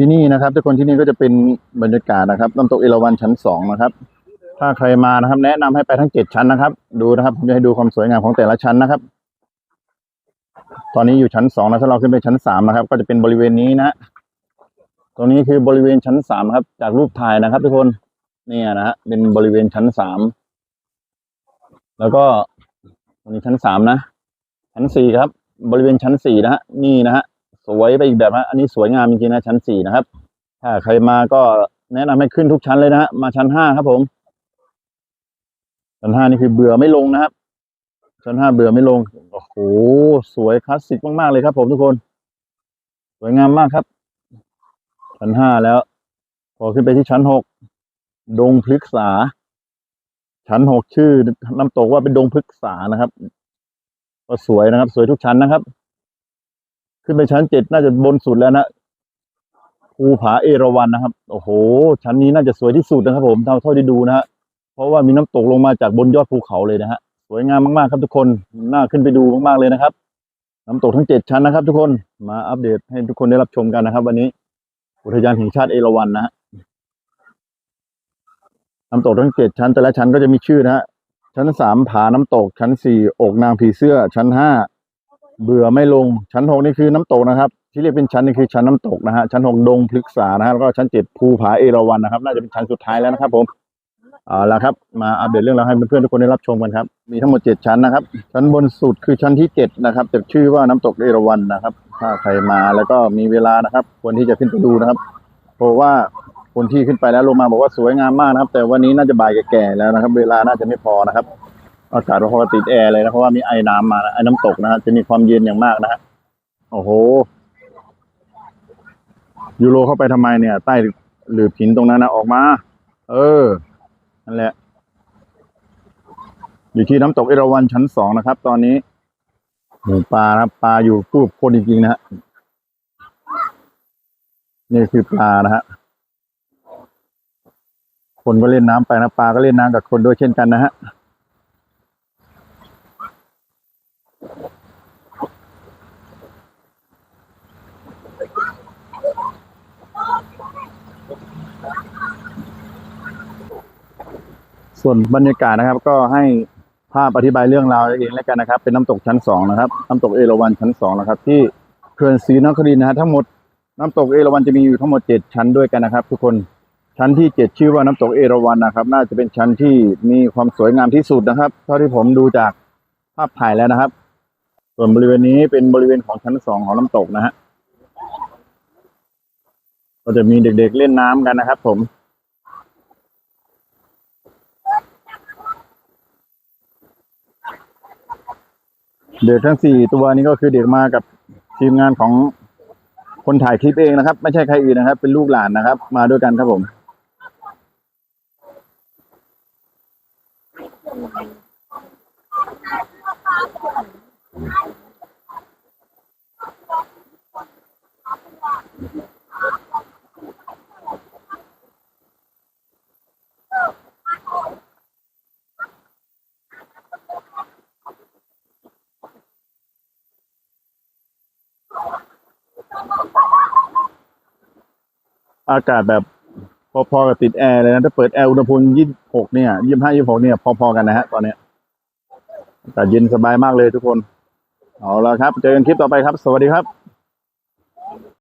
ที่นี่นะครับทุกคนที่นี่ก็จะเป็นบรรยากาศนะครับน้ำตกเอราวัณชั้นสองนะครับ ถ้าใครมานะครับ แนะนำให้ไปทั้งเจ็ดชั้นนะครับ ดูนะครับผมจะให้ดูความสวยงามของแต่ละชั้นนะครับ ตอนนี้อยู่ชั้นสองนะถ้าเราขึ้นไปชั้นสามนะครับ ก็จะเป็นบริเวณนี้นะตรงนี้คือบริเวณชั้นสามครับ จากรูปถ่ายนะครับ ทุกคนเนี่ยนะฮะเป็นบริเวณชั้นสามแล้วก็ตรงนี้ชั้นสามนะ ชั้นสี่ครับ บริเวณชั้นสี่นะฮะนี่นะฮะ สวยไปอีกแบบนะอันนี้สวยงามจริงๆนะชั้นสี่นะครับ ถ้าใครมาก็แนะนำให้ขึ้นทุกชั้นเลยนะฮะมาชั้นห้าครับผมชั้นห้านี่คือเบื่อไม่ลงนะครับ ชั้นห้าเบื่อไม่ลงโอ้โหสวยคลาสสิกมากๆเลยครับ ผมทุกคน สวยงามมากครับ ชั้นห้าแล้ว พอขึ้นไปที่ชั้นหกดงพฤกษา ชั้นหกชื่อน้ำตกว่าเป็นดงพฤกษานะครับ ก็สวยนะครับ สวยทุกชั้นนะครับ ขึ้นไปชั้นเจ็ดน่าจะบนสุดแล้วนะภูผาเอราวัณนะครับ โอ้โห ชั้นนี้น่าจะสวยที่สุดนะครับ ผมเท่าเท่าที่ดูนะฮะเพราะว่ามีน้ำตกลงมาจากบนยอดภูเขาเลยนะฮะสวยงามมากๆครับทุกคนน่าขึ้นไปดูมากๆเลยนะครับ น้ำตกทั้งเจ็ดชั้นนะครับ ทุกคนมาอัปเดตให้ทุกคนได้รับชมกันนะครับ วันนี้อุทยานแห่งชาติเอราวัณนะฮะน้ำตกทั้งเจ็ดชั้น แต่ละชั้นก็จะมีชื่อนะฮะชั้นสามผาน้ำตกชั้นสี่อกนางผีเสื้อชั้นห้า เบื่อไม่ลงชั้นหกนี่คือน้ำตกนะครับ ที่เรียกเป็นชั้นนี่คือชั้นน้ำตกนะฮะชั้นหกดงพฤกษานะฮะแล้วก็ชั้นเจ็ดภูผาเอราวัณนะครับ น่าจะเป็นชั้นสุดท้ายแล้วนะครับ ผมเอาละครับ มาอัปเดตเรื่องราวให้เพื่อนๆทุกคนได้รับชมกันครับ มีทั้งหมดเจ็ดชั้นนะครับ ชั้นบนสุดคือชั้นที่เจ็ดนะครับจะชื่อว่าน้ำตกเอราวัณนะครับ ถ้าใครมาแล้วก็มีเวลานะครับควรที่จะขึ้นไปดูนะครับ เพราะว่าคนที่ขึ้นไปแล้วลงมาบอกว่าสวยงามมากนะครับ แต่วันนี้น่าจะบ่ายแก่ๆแล้วนะครับ เวลาน่าจะไม่พอนะครับ อากาศเราพอติดแอร์เลยนะเพราะว่ามีไอ้น้ำมานะไอ้น้ำตกนะฮะจะมีความเย็นอย่างมากนะฮะโอ้โหยูโรเข้าไปทำไมเนี่ย ใต้หลืบหินตรงนั้นนะออกมา เออนั่นแหละ อยู่ที่น้ำตกเอราวัณชั้นสองนะครับ ตอนนี้หมูปลาครับปลาอยู่คู่คนจริงๆนะฮะนี่คือปลานะฮะคนก็เล่นน้ำไปนะปลาก็เล่นน้ำกับคนด้วยเช่นกันนะฮะ ส่วนบรรยากาศนะครับ ก็ให้ภาพอธิบายเรื่องราวเองแล้วกันนะครับ เป็นน้ำตกชั้นสองนะครับ น้ำตกเอราวัณชั้นสองนะครับ ที่เขื่อนศรีนครินทร์นะฮะทั้งหมดน้ำตกเอราวัณจะมีอยู่ทั้งหมดเจ็ดชั้นด้วยกันนะครับ ทุกคนชั้นที่เจ็ดชื่อว่าน้ำตกเอราวัณนะครับ น่าจะเป็นชั้นที่มีความสวยงามที่สุดนะครับ เท่าที่ผมดูจากภาพถ่ายแล้วนะครับ ส่วนบริเวณนี้เป็นบริเวณของชั้นสองของน้ำตกนะฮะก็จะมีเด็กๆเล่นน้ำกันนะครับ ผม เด็กทั้งสี่ตัวนี้ก็คือเด็กมากับทีมงานของคนถ่ายคลิปเองนะครับ ไม่ใช่ใครอื่นนะครับ เป็นลูกหลานนะครับ มาด้วยกันครับผม อากาศแบบพอๆกับติดแอร์เลยนะถ้าเปิดแอร์อุณหภูมิยี่สิบหกเนี่ยยี่สิบห้ายี่สิบหกเนี่ยพอๆกันนะฮะตอนเนี้ยอากาศเย็นสบายมากเลยทุกคน เอาละครับ เจอกันคลิปต่อไปครับ สวัสดีครับ